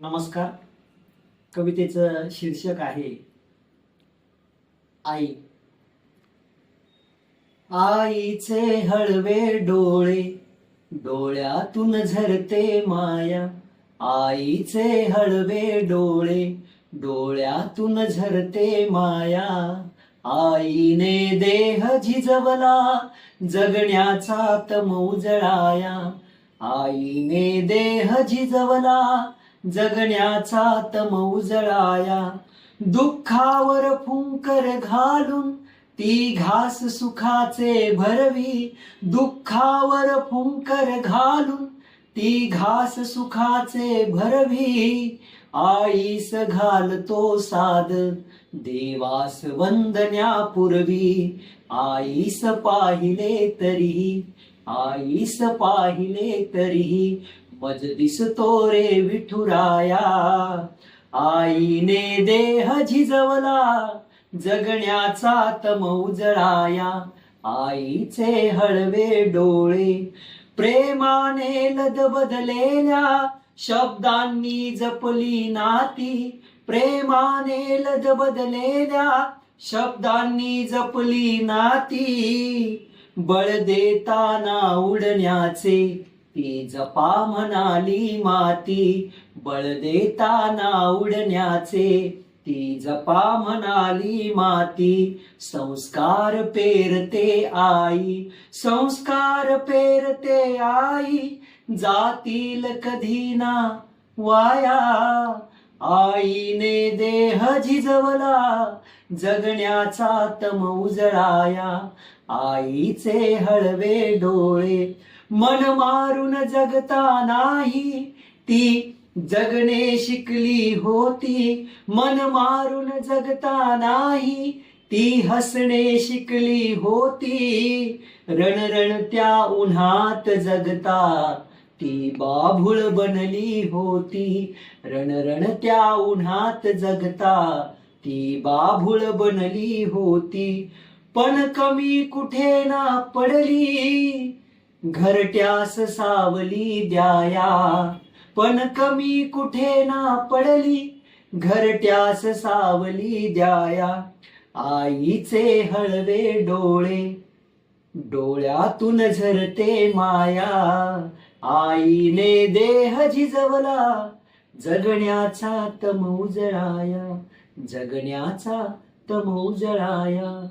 नमस्कार. कवितेचं शीर्षक आहे आई. आईचे हळवे डोळे डोळ्यातून झरते माया. आईचे हळवे डोळे डोळ्यातून झरते माया. आईने देह झिजवला जगण्याचा तम उजळाया आईने देह झिजवला जगण्याचा तम उजळाया दुःखावर फुंकर घालून ती घास सुखाचे भरवी. दुःखावर फुंकर घालून ती घास सुखाचे भरवी. आईस घालतो साद देवास वंदन्यापूर्वी. आईस पाहिले तरी आईस पाहिले तरी मज दिसतो रे विठुराया. आईने देह झिजवला जगण्याचा तम उजळाया. आईचे हळवे डोळे प्रेमाने लदबदलेल्या शब्दांनी जपली नाती प्रेमाने लदबदलेल्या शब्दांनी जपली नाती बळ देताना उडण्याचे. ती जपा म्हणाली माती बळ देताना उडण्याचे. ती जपा म्हणाली माती संस्कार पेरते आई. संस्कार पेरते आई जातील कधी ना वाया. आईने देह झिजवला जगण्याचा तम उजळाया. आईचे हळवे डोळे मन मारून जगता नाही. ती जगणे शिकली होती मन मारून जगता नाही. ती हसणे शिकली होती रणरणत्या त्या उन्हात जगता. ती बाभुळ बनली होती. रणरण त्या उन्हात जगता. ती बाभुळ बनली होती. पण कमी कुठे ना पडली. घरट्यास सावली द्याया. पण कमी कुठे ना पडली. घरट्यास सावली द्याया. आईचे हळवे डोळे. डोळ्यातून झरते माया. आईने देह झिजवला जगण्याचा तम उजळाया जगण्याचा तम उजळाया.